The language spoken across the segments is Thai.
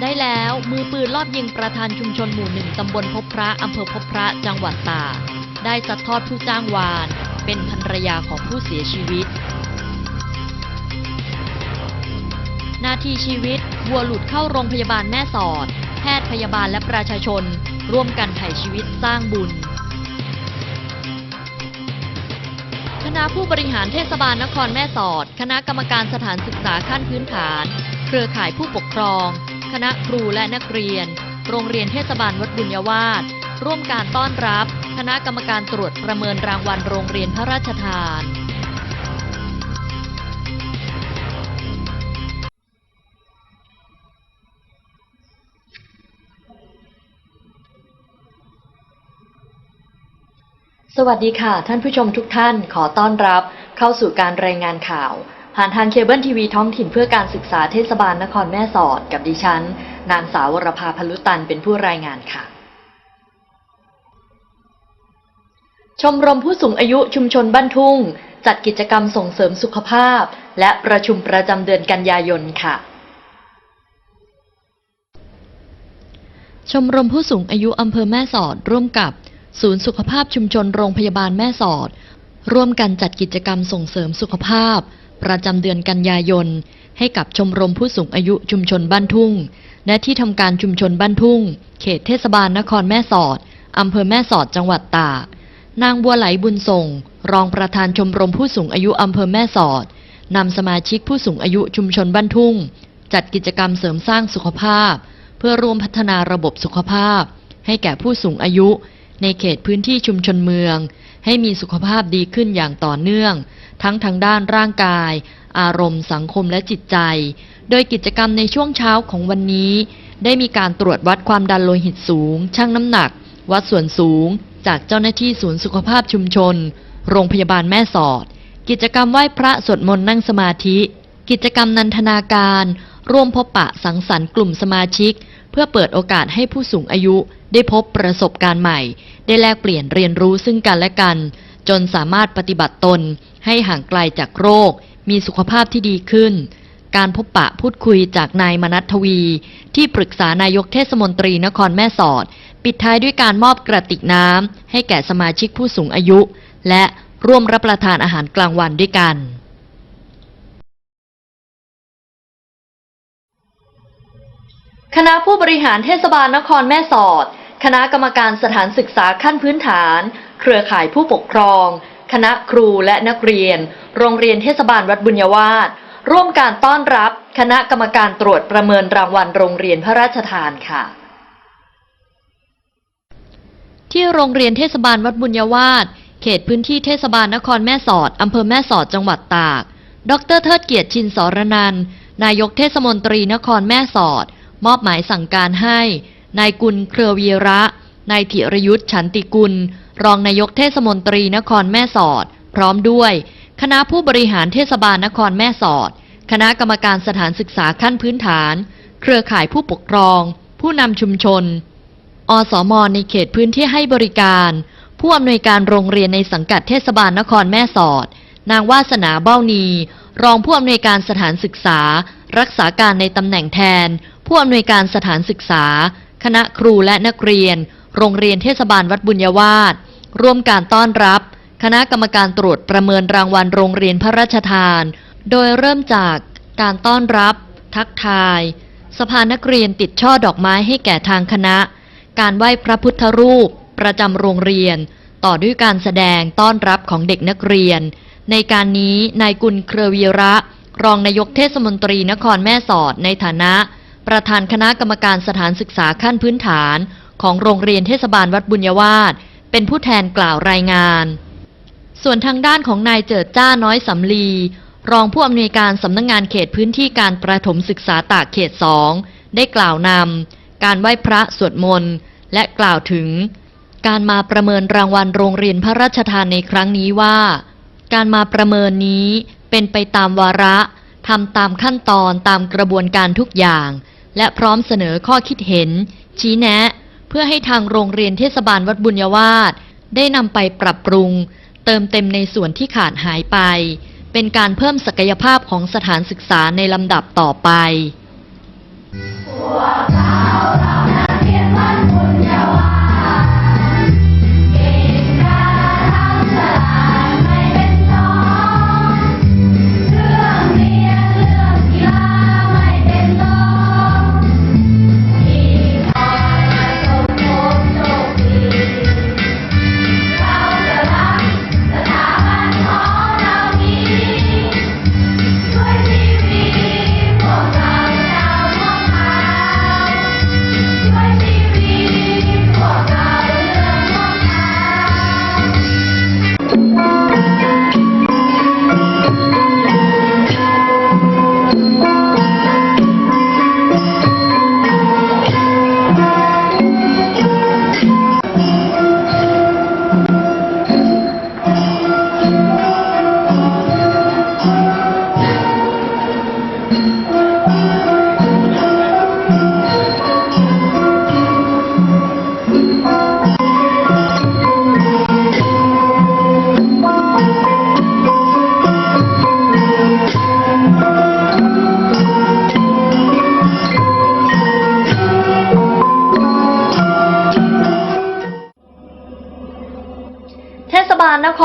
ได้แล้ว มือปืนลอบยิงประธานชุมชนหมู่หนึ่งตำบลพบพระอำเภอพบพระจังหวัดตากได้ซัดทอดผู้จ้างวาน เป็นภรรยาของผู้เสียชีวิต นาทีชีวิตวัวหลุดเข้าโรงพยาบาลแม่สอด แพทย์พยาบาลและประชาชน ร่วมกันไถ่ชีวิตสร้างบุญคณะผู้บริหารเทศบาลนครแม่สอด คณะกรรมการสถานศึกษาขั้นพื้นฐาน เครือข่ายผู้ปกครอง คณะครูและนักเรียน โรงเรียนเทศบาลวัดบุญญาวาสร่วมการต้อนรับ คณะกรรมการตรวจประเมินรางวัลโรงเรียนพระราชทาน สวัสดีค่ะ ท่านผู้ชมทุกท่านขอต้อนรับเข้าสู่การรายงานข่าว ผ่านทางเคเบิลทีวีท้องถิ่นเพื่อการศึกษาเทศบาลนครแม่สอดกับดิฉัน นางสาววรภาพลุตันเป็นผู้รายงานค่ะ ชมรมผู้สูงอายุชุมชนบ้านทุ่ง จัดกิจกรรมส่งเสริมสุขภาพ และประชุมประจำเดือนกันยายนค่ะ ชมรมผู้สูงอายุอำเภอแม่สอดร่วมกับศูนย์สุขภาพชุมชนโรงพยาบาลแม่สอด ร่วมกันจัดกิจกรรมส่งเสริมสุขภาพ ประจำเดือนกันยายน ให้กับชมรมผู้สูงอายุชุมชนบ้านทุ่งและที่ทำการชุมชนบ้านทุ่ง เขตเทศบาลนครแม่สอดอำเภอแม่สอดจังหวัดตาก นางบัวไหลบุญส่ง รองประธานชมรมผู้สูงอายุอำเภอแม่สอดนำสมาชิกผู้สูงอายุชุมชนบ้านทุ่ง จัดกิจกรรมเสริมสร้างสุขภาพ เพื่อร่วมพัฒนาระบบสุขภาพ ให้แก่ผู้สูงอายุ ในเขตพื้นที่ชุมชนเมือง ให้มีสุขภาพดีขึ้นอย่างต่อเนื่อง ทั้งทางด้านร่างกาย อารมณ์สังคมและจิตใจ โดยกิจกรรมในช่วงเช้าของวันนี้ ได้มีการตรวจวัดความดันโลหิตสูง ชั่งน้ำหนัก วัดส่วนสูง จากเจ้าหน้าที่ศูนย์สุขภาพชุมชน โรงพยาบาลแม่สอด กิจกรรมไหว้พระสวดมนต์นั่งสมาธิ กิจกรรมนันทนาการ ร่วมพบปะสังสรรค์กลุ่มสมาชิก เพื่อเปิดโอกาสให้ผู้สูงอายุได้พบประสบการณ์ใหม่ ได้แลกเปลี่ยนเรียนรู้ซึ่งกันและกัน จนสามารถปฏิบัติตน ให้ห่างไกลจากโรค มีสุขภาพที่ดีขึ้น การพบปะพูดคุยจากนายมนัททวี ที่ปรึกษานายกเทศมนตรีนครแม่สอด ปิดท้ายด้วยการมอบกระติกน้ำให้แก่สมาชิกผู้สูงอายุ และร่วมรับประทานอาหารกลางวันด้วยกันคณะผู้บริหารเทศบาลนครแม่สอด คณะกรรมการสถานศึกษาขั้นพื้นฐาน เครือข่ายผู้ปกครอง คณะครูและนักเรียน โรงเรียนเทศบาลวัดบุญวาสร่วมการต้อนรับคณะกรรมการตรวจประเมินรางวัลโรงเรียนพระราชทานค่ะ ที่โรงเรียนเทศบาลวัดบุญวาสเขตพื้นที่เทศบาลนครแม่สอดอำเภอแม่สอดจังหวัดตาก ดรเทิดเกียรติชินสรนันนายกเทศมนตรีนครแม่สอด มอบหมายสั่งการให้นายกุลเครือวีระ นายธิรยุทธ์ฉันติกุล รองนายกเทศมนตรีนครแม่สอด พร้อมด้วย คณะผู้บริหารเทศบาลนครแม่สอด คณะกรรมการสถานศึกษาขั้นพื้นฐาน เครือข่ายผู้ปกครอง ผู้นำชุมชน อสมในเขตพื้นที่ให้บริการ ผู้อำนวยการโรงเรียนในสังกัดเทศบาลนครแม่สอด นางวาสนาเบ้านี รองผู้อำนวยการสถานศึกษา รักษาการในตำแหน่งแทน ผู้อำนวยการสถานศึกษา คณะครูและนักเรียน รงเรียนเทศบาลวัดบุญญาวาสร่วมการต้อนรับ คณะกรรมการตรวจประเมินรางวัลโรงเรียนพระราชทาน โดยเริ่มจากการต้อนรับ ทักทาย สภานักเรียนติดช่อดอกไม้ให้แก่ทางคณะ การไหว้พระพุทธรูป ประจำโรงเรียน ต่อด้วยการแสดงต้อนรับของเด็กนักเรียน ในการนี้นายกุลเครือวีระ รองนายกเทศมนตรีนครแม่สอดในฐานะ ประธานคณะกรรมการสถานศึกษาขั้นพื้นฐาน ของโรงเรียนเทศบาลวัดบุญญาวาสเป็นผู้แทนกล่าวรายงาน ส่วนทางด้านของนายเจิดจ้าน้อยสำลี รองผู้อำนวยการสำนักงงานเขตพื้นที่การประถมศึกษาตากเขตสองได้กล่าวนำการไหว้พระสวดมนต์และกล่าวถึง การมาประเมินรางวัลโรงเรียนพระราชทานในครั้งนี้ว่า การมาประเมินนี้เป็นไปตามวาระทำตามขั้นตอนตามกระบวนการทุกอย่าง และพร้อมเสนอข้อคิดเห็น ชี้แนะ เพื่อให้ทางโรงเรียนเทศบาลวัดบุญยาวาสได้นำไปปรับปรุง เติมเต็มในส่วนที่ขาดหายไป เป็นการเพิ่มศักยภาพของสถานศึกษาในลำดับต่อไปหัเท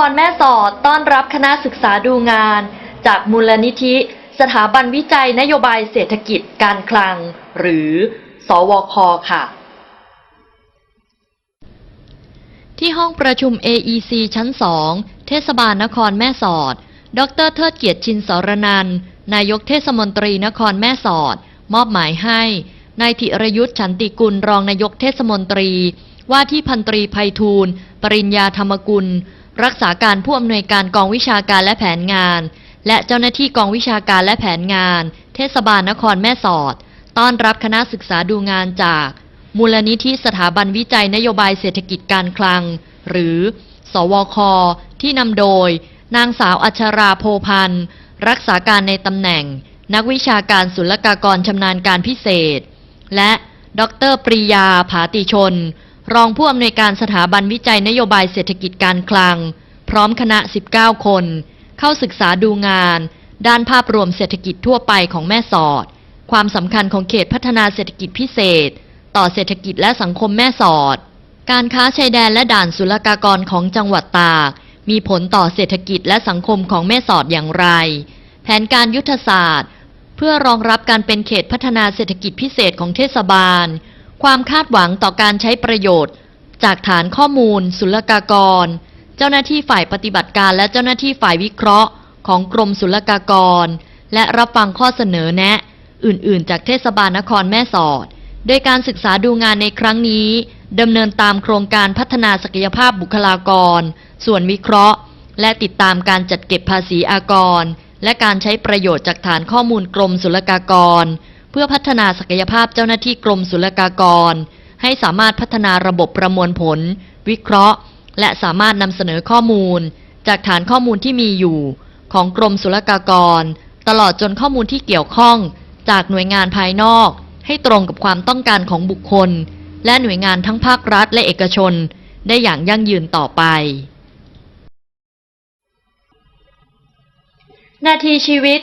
รแม่สอดต้อนรับคณะศึกษาดูงาน จากมูลนิธิ สถาบันวิจัยนโยบายเศรษฐกิจการคลัง หรือ สวคค่ะ ที่ห้องประชุม AEC ชั้น 2 เทศบาลนครแม่สอด ดรเทิดเกียรติชินสรนัน นายกเทศมนตรีนครแม่สอด มอบหมายให้นายธิรยุทธ์ฉันติกุลรองนายกเทศมนตรี ว่าที่พันตรีไพฑูรย์ปริญญาธรรมกุล รักษาการผู้อำนวยการกองวิชาการและแผนงาน และเจ้าหน้าที่กองวิชาการและแผนงาน เทศบาลนครแม่สอด ต้อนรับคณะศึกษาดูงานจาก มูลนิธิสถาบันวิจัยนโยบายเศรษฐกิจการคลัง หรือ สวค ที่นำโดย นางสาวอัชราโพพันธ์รักษาการในตำแหน่ง นักวิชาการศุลกากรชำนาญการพิเศษ และ ดร ปรียาผาติชน รองผู้อำนวยการสถาบันวิจัยนโยบายเศรษฐกิจการคลัง พร้อมคณะ 19 คน เข้าศึกษาดูงาน ด้านภาพรวมเศรษฐกิจทั่วไปของแม่สอด ความสำคัญของเขตพัฒนาเศรษฐกิจพิเศษ ต่อเศรษฐกิจและสังคมแม่สอด การค้าชายแดนและด่านศุลกากรของจังหวัดตาก มีผลต่อเศรษฐกิจและสังคมของแม่สอดอย่างไร แผนการยุทธศาสตร์ เพื่อรองรับการเป็นเขตพัฒนาเศรษฐกิจพิเศษของเทศบาล ความคาดหวังต่อการใช้ประโยชน์ จากฐานข้อมูล ศุลกากร เจ้าหน้าที่ฝ่ายปฏิบัติการและเจ้าหน้าที่ฝ่ายวิเคราะห์ ของกรมศุลกากร และรับฟังข้อเสนอแนะ อื่น ๆ จากเทศบาลนครแม่สอด โดยการศึกษาดูงานในครั้งนี้ดำเนินตามโครงการพัฒนาศักยภาพบุคลากร ส่วนวิเคราะห์ และติดตามการจัดเก็บภาษีอากร และการใช้ประโยชน์จากฐานข้อมูลกรมศุลกากร เพื่อพัฒนาศักยภาพเจ้าหน้าที่กรมศุลกากร ให้สามารถพัฒนาระบบประมวลผล วิเคราะห์ และสามารถนำเสนอข้อมูล จากฐานข้อมูลที่มีอยู่ ของกรมศุลกากร ตลอดจนข้อมูลที่เกี่ยวข้อง จากหน่วยงานภายนอก ให้ตรงกับความต้องการของบุคคล และหน่วยงานทั้งภาครัฐและเอกชน ได้อย่างยั่งยืนต่อไปนาทีชีวิต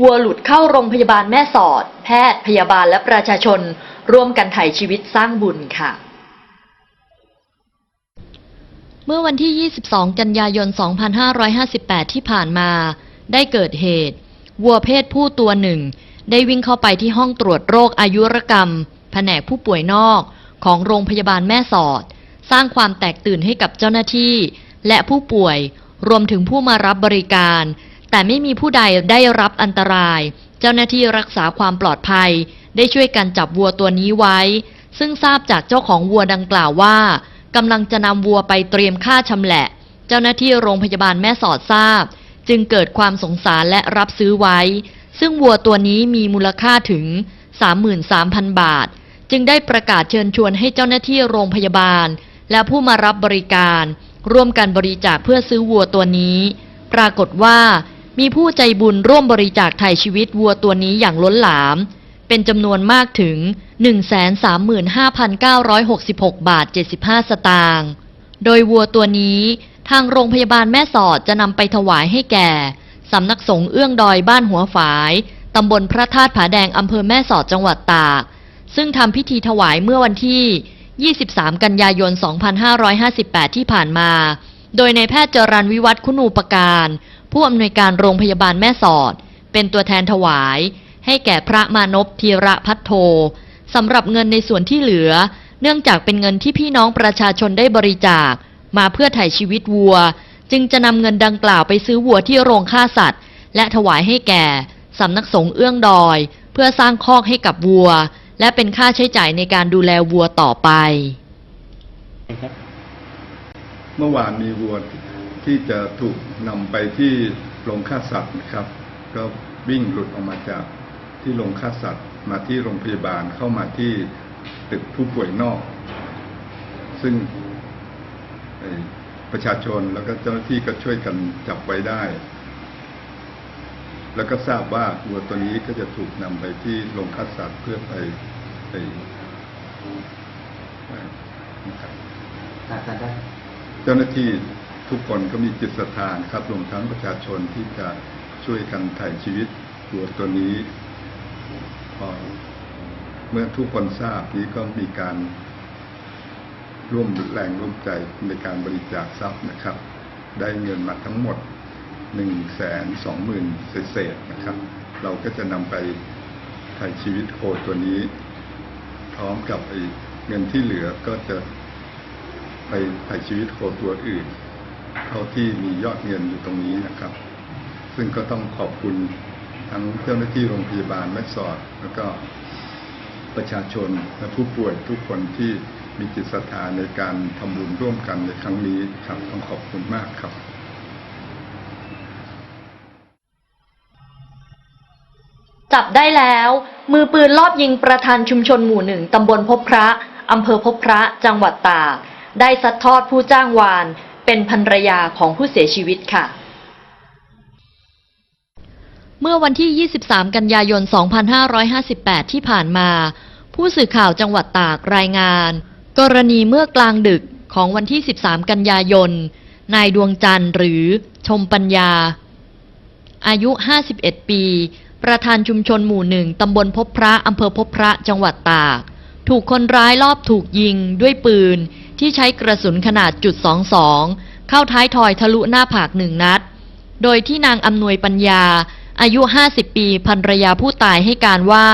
วัวหลุดเข้าโรงพยาบาลแม่สอด แพทย์พยาบาลและประชาชน ร่วมกันไถ่ชีวิตสร้างบุญค่ะ เมื่อวันที่ 22 กันยายน 2558 ที่ผ่านมา ได้เกิดเหตุ วัวเพศผู้ตัวหนึ่ง ได้วิ่งเข้าไปที่ห้องตรวจโรคอายุรกรรม แผนกผู้ป่วยนอกของโรงพยาบาลแม่สอด สร้างความแตกตื่นให้กับเจ้าหน้าที่ และผู้ป่วยรวมถึงผู้มารับบริการ แต่ไม่มีผู้ใดได้รับอันตราย เจ้าหน้าที่รักษาความปลอดภัย ได้ช่วยกันจับวัวตัวนี้ไว้ ซึ่งทราบจากเจ้าของวัวดังกล่าวว่ากำลังจะนำวัวไปเตรียมค่าชำแหละ เจ้าหน้าที่โรงพยาบาลแม่สอดทราบ จึงเกิดความสงสารและรับซื้อไว้ ซึ่งวัวตัวนี้มีมูลค่าถึง 33,000 บาท จึงได้ประกาศเชิญชวนให้เจ้าหน้าที่โรงพยาบาล และผู้มารับบริการ ร่วมกันบริจาคเพื่อซื้อวัวตัวนี้ ปรากฏว่า มีผู้ใจบุญร่วมบริจาคไถ่ชีวิตวัวตัวนี้อย่างล้นหลาม เป็นจำนวนมากถึง 135,966 บาท 75 สตางค์ โดยวัวตัวนี้ทางโรงพยาบาลแม่สอดจะนำไปถวายให้แก่สำนักสงฆ์เอื้องดอยบ้านหัวฝายตำบลพระธาตุผาแดงอำเภอแม่สอดจังหวัดตาก ซึ่งทำพิธีถวายเมื่อวันที่ 23 กันยายน 2558 ที่ผ่านมา โดยในแพทย์จรันวิวัฒน์คุณูปการ ผู้อำนวยการโรงพยาบาลแม่สอด เป็นตัวแทนถวาย ให้แก่พระมานพธีระพัทโทสำหรับเงินในส่วนที่เหลือ เนื่องจากเป็นเงินที่พี่น้องประชาชนได้บริจาค มาเพื่อไถ่ชีวิตวัว จึงจะนำเงินดังกล่าวไปซื้อวัวที่โรงฆ่าสัตว์ และถวายให้แก่สำนักสงฆ์เอื้องดอย เพื่อสร้างคอกให้กับวัว และเป็นค่าใช้จ่ายในการดูแลวัวต่อไปเมื่อวานมีวัว ที่จะถูกนำไปที่โรงฆ่าสัตว์นะครับ ก็วิ่งหลุดออกมาจากที่โรงฆ่าสัตว์มาที่โรงพยาบาลเข้ามาที่ตึกผู้ป่วยนอก ซึ่งเอ่อประชาชนแล้วก็เจ้าหน้าที่ก็ช่วยกันจับไว้ได้ แล้วก็ทราบว่าวัวตัวนี้ก็จะถูกนำไปที่โรงฆ่าสัตว์เพื่อไปไปนะครับอาจารย์ได้เจ้าหน้าที่ ทุกคนก็มีจิตศรัทธานครับรวมทั้งประชาชนที่จะช่วยกันถ่ายชีวิตวัวตัวนี้พอเมื่อทุกคนทราบนี้ก็มีการร่วมแรงร่วมใจในการบริจาคทรัพย์นะครับ ได้เงินมาทั้งหมดหนึ่งแสนสองหมื่นเศษนะครับ เราก็จะนำไปถ่ายชีวิตโคตัวนี้ พร้อมกับไอเงินที่เหลือก็จะไปถ่ายชีวิตโคตัวอื่น เท่าที่มียอดเงินอยู่ตรงนี้นะครับ ซึ่งก็ต้องขอบคุณทั้งเจ้าหน้าที่โรงพยาบาลแม่สอด แล้วก็ประชาชนและผู้ป่วยทุกคนที่มีจิตศรัทธาในการทำบุญร่วมกันในครั้งนี้ครับต้องขอบคุณมากครับจับได้แล้ว มือปืนลอบยิงประธานชุมชนหมู่หนึ่งตำบลพบพระ อำเภอพบพระ จังหวัดตาก ได้ซัดทอดผู้จ้างวาน เป็นภรรยาของผู้เสียชีวิตค่ะ เมื่อวันที่ 23 กันยายน 2558 ที่ผ่านมา ผู้สื่อข่าวจังหวัดตากรายงาน กรณีเมื่อกลางดึกของวันที่ 13 กันยายน นายดวงจันทร์หรือชมปัญญา อายุ 51 ปี ประธานชุมชนหมู่หนึ่งตำบลพบพระอำเภอพบพระจังหวัดตาก ถูกคนร้ายลอบถูกยิงด้วยปืน ที่ใช้กระสุนขนาดจุด22 เข้าท้ายทอยทะลุหน้าผากหนึ่งนัด โดยที่นางอำนวยปัญญา อายุ 50 ปีภรรยาผู้ตายให้การว่า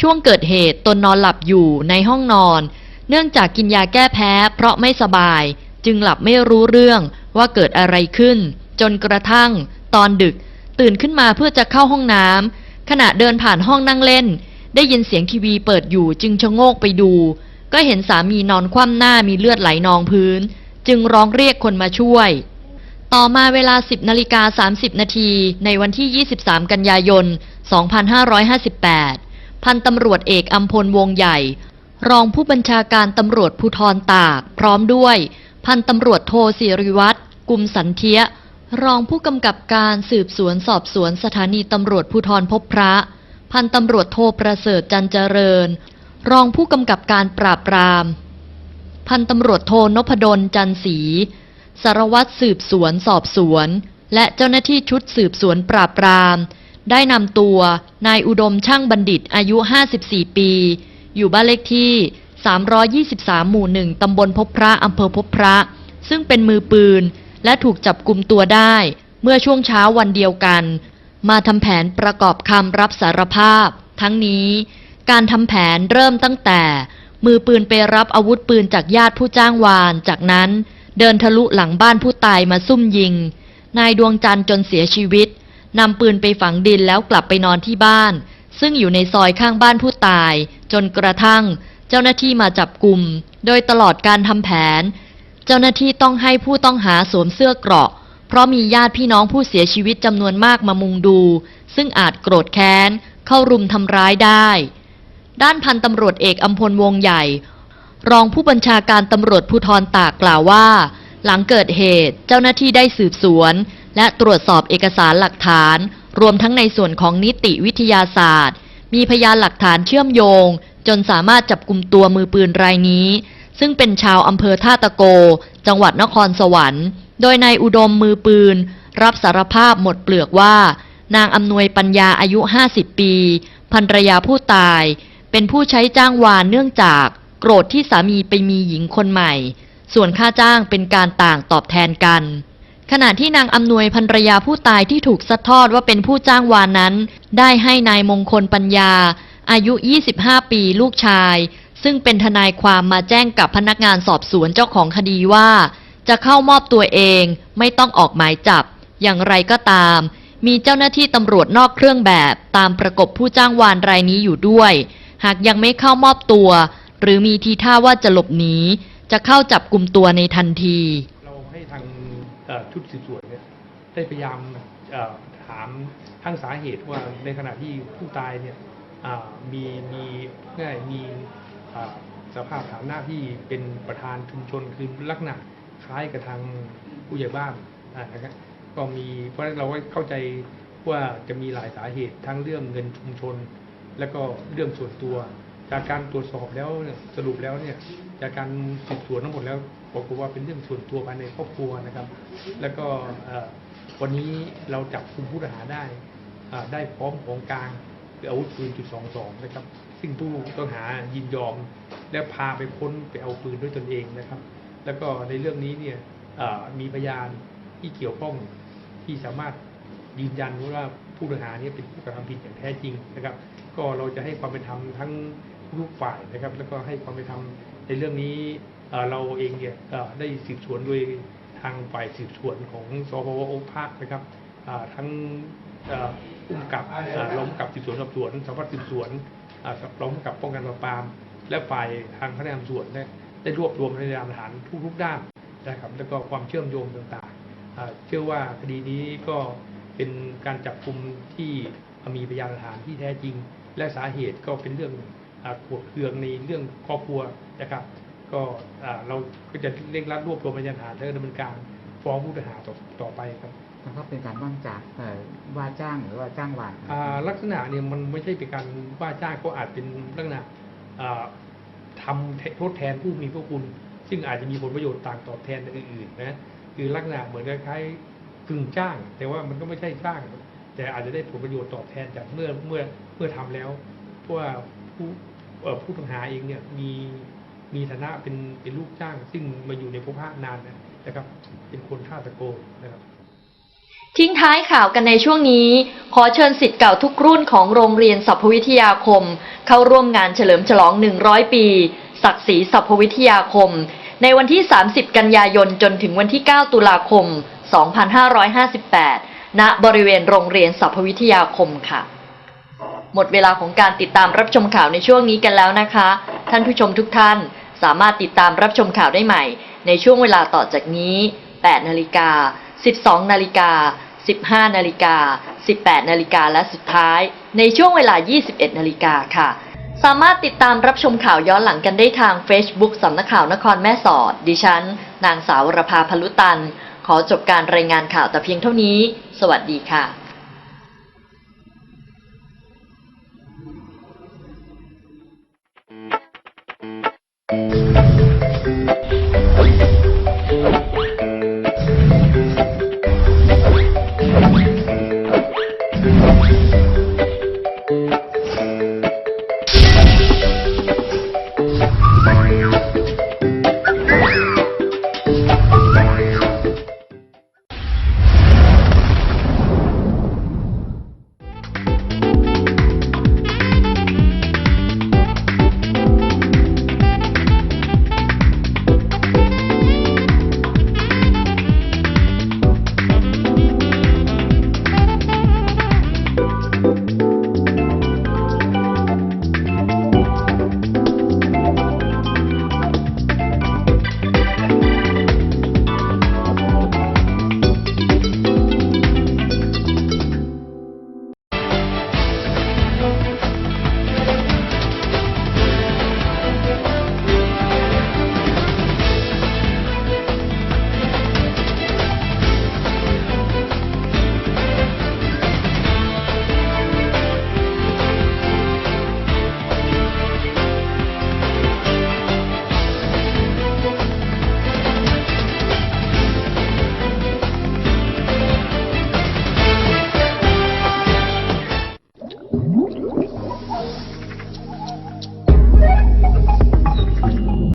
ช่วงเกิดเหตุตนนอนหลับอยู่ในห้องนอน เนื่องจากกินยาแก้แพ้เพราะไม่สบาย จึงหลับไม่รู้เรื่องว่าเกิดอะไรขึ้น จนกระทั่ง ตอนดึก ตื่นขึ้นมาเพื่อจะเข้าห้องน้ำขณะเดินผ่านห้องนั่งเล่น ได้ยินเสียงทีวีเปิดอยู่จึงชะโงกไปดู ก็เห็นสามีนอนคว่ำหน้ามีเลือดไหลนองพื้น จึงร้องเรียกคนมาช่วย ต่อมาเวลา 10นาฬิกา30 นาทีในวันที่ 23 กันยายน 2558 พันตำรวจเอกอัมพลวงใหญ่ รองผู้บัญชาการตำรวจภูธรตาก พร้อมด้วย พันตำรวจโทสิริวัตรกุมสันเทียรองผู้กำกับการสืบสวนสอบสวนสถานีตำรวจภูธรพบพระ พันตำรวจโทประเสริฐจันเจริญ รองผู้กำกับการปราบปราม พันตำรวจโทนพดลจันสี สารวัตรสืบสวนสอบสวน และเจ้าหน้าที่ชุดสืบสวนปราบปราม ได้นำตัวนายอุดมช่างบัณฑิตอายุ 54 ปี อยู่บ้านเลขที่ 323 หมู่หนึ่งตำบลพบพระอำเภอพบพระ ซึ่งเป็นมือปืน และถูกจับกลุ่มตัวได้ เมื่อช่วงเช้าวันเดียวกัน มาทำแผนประกอบคำรับสารภาพ ทั้งนี้ การทำแผนเริ่มตั้งแต่ มือปืนไปรับอาวุธปืนจากญาติผู้จ้างวาน จากนั้นเดินทะลุหลังบ้านผู้ตายมาซุ่มยิง นายดวงจันทร์จนเสียชีวิตนำปืนไปฝังดินแล้วกลับไปนอนที่บ้าน ซึ่งอยู่ในซอยข้างบ้านผู้ตาย จนกระทั่ง เจ้าหน้าที่มาจับกลุ่ม โดยตลอดการทำแผน เจ้าหน้าที่ต้องให้ผู้ต้องหาสวมเสื้อเกราะ เพราะมีญาติพี่น้องผู้เสียชีวิตจำนวนมากมามุงดู ซึ่งอาจโกรธแค้น เข้ารุมทำร้ายได้ ด้านพันตำรวจเอกอัมพลวงใหญ่ รองผู้บัญชาการตำรวจภูธรตากกล่าวว่า หลังเกิดเหตุเจ้าหน้าที่ได้สืบสวน และตรวจสอบเอกสารหลักฐาน รวมทั้งในส่วนของนิติวิทยาศาสตร์ มีพยานหลักฐานเชื่อมโยง จนสามารถจับกลุ่มตัวมือปืนรายนี้ ซึ่งเป็นชาวอำเภอท่าตะโก จังหวัดนครสวรรค์ โดยนายอุดมมือปืน รับสารภาพหมดเปลือกว่า นางอำนวยปัญญาอายุ 50 ปีภรรยาผู้ตาย เป็นผู้ใช้จ้างวานเนื่องจากโกรธที่สามีไปมีหญิงคนใหม่ ส่วนค่าจ้างเป็นการต่างตอบแทนกัน ขณะที่นางอำนวยภรรยาผู้ตายที่ถูกซัดทอดว่าเป็นผู้จ้างวานนั้น ได้ให้นายมงคลปัญญา อายุ 25 ปีลูกชาย ซึ่งเป็นทนายความมาแจ้งกับพนักงานสอบสวนเจ้าของคดีว่า จะเข้ามอบตัวเองไม่ต้องออกหมายจับ อย่างไรก็ตาม มีเจ้าหน้าที่ตำรวจนอกเครื่องแบบตามประกบผู้จ้างวานรายนี้อยู่ด้วย หากยังไม่เข้ามอบตัว หรือมีทีท่าว่าจะหลบหนีจะเข้าจับกลุ่มตัวในทันที เราให้ทางเอ่อชุดสืบสวนเนี่ยได้พยายามเอ่อถามทั้งสาเหตุว่าในขณะที่ผู้ตายเนี่ยอ่ามีมีง่ายมีอ่าสภาพฐานะที่เป็นประธานชุมชนคือลักษณะคล้ายกับทางผู้ใหญ่บ้านอ่านะครับก็มีเพราะฉะนั้นเราก็เข้าใจว่าจะมีหลายสาเหตุทั้งเรื่องเงินชุมชน แล้วก็เรื่องส่วนตัว จากการตรวจสอบแล้วเนี่ยสรุปแล้วเนี่ยจากการสืบสวนทั้งหมดแล้วบอกว่าเป็นเรื่องส่วนตัวภายในครอบครัวนะครับ แล้วก็วันนี้เราจับคุมผู้ต้องหาได้ได้พร้อมของกลางคืออาวุธปืนจุดสองสองนะครับ ซึ่งผู้ต้องหายินยอม และพาไปค้นไปเอาปืนด้วยตนเองนะครับ แล้วก็ในเรื่องนี้เนี่ยมีพยานที่เกี่ยวข้องที่สามารถยืนยันว่า ผู้ต้องหาเนี่ยเป็นผู้กระทำผิดอย่างแท้จริงนะครับ ก็เราจะให้ความเป็นธรรมทั้งทุกฝ่ายนะครับ แล้วก็ให้ความเป็นธรรมในเรื่องนี้เราเองเนี่ยได้สืบสวนโดยทางฝ่ายสืบสวนของสพวภาคนะครับทั้งอ่อผู้กำกับเอ่อรองผู้กำกับสืบสวนสอบสวนสารวัตรสืบสวนอ่ารองผู้กำกับป้องกันปราบปราม และฝ่ายทางพนักงานสอบสวนได้รวบรวมพยานหลักฐานทุกๆด้านนะครับ แล้วก็ความเชื่อมโยงต่างๆ เชื่อว่าคดีนี้ก็ เป็นการจับกลุ่มที่มีพยานหลักฐานที่แท้จริง และสาเหตุก็เป็นเรื่องอ่าขวดเคืองในเรื่องครอบครัวนะครับ ก็อ่าเราก็จะเร่งรัดรวบรวมพยานหลักฐานและดำเนินการฟ้องผู้ต้องหาต่อต่อไปครับแล้วก็เป็นการว่างจากเอ่อว่าจ้างหรือว่าจ้างวานอ่าลักษณะเนี่ยมันไม่ใช่เป็นการว่าจ้างก็อาจเป็นลักษณะอ่าทำทดแทนผู้มีพระคุณ ซึ่งอาจจะมีผลประโยชน์ต่างตอบแทนอื่นๆนะคือลักษณะเหมือนคล้ายๆ กึ่งจ้าง แต่ว่ามันก็ไม่ใช่จ้าง แต่อาจจะได้ผลประโยชน์ตอบแทนจากเมื่อเมื่อเมื่อทำแล้ว เพราะว่าผู้ผู้ต้องหาเองเนี่ยมีมีฐานะเป็นเป็นลูกจ้าง ซึ่งมาอยู่ในภพภาคนานนะครับ เป็นคนท่าตะโกนะครับทิ้งท้ายข่าวกันในช่วงนี้ ขอเชิญสิทธิ์เก่าทุกรุ่นของโรงเรียนสัพวิทยาคม เข้าร่วมงานเฉลิมฉลอง 100 ปี ศักดิ์ศรีสัพพวิทยาคม ในวันที่ 30 กันยายนจนถึงวันที่ 9 ตุลาคม 2558 ณ บริเวณโรงเรียนสพพวิทยาคมค่ะ หมดเวลาของการติดตามรับชมข่าวในช่วงนี้กันแล้วนะคะ ท่านผู้ชมทุกท่านสามารถติดตามรับชมข่าวได้ใหม่ ในช่วงเวลาต่อจากนี้ 8 นาฬิกา 12 นาฬิกา15นาฬิกา 18นาฬิกาและสุดท้าย ในช่วงเวลา 21นาฬิกาค่ะ สามารถติดตามรับชมข่าวย้อนหลังกันได้ทาง Facebook สำนักข่าวนครแม่สอด ดิฉัน นางสาวรภาพลุตัน ขอจบการรายงานข่าวแต่เพียงเท่านี้ สวัสดีค่ะ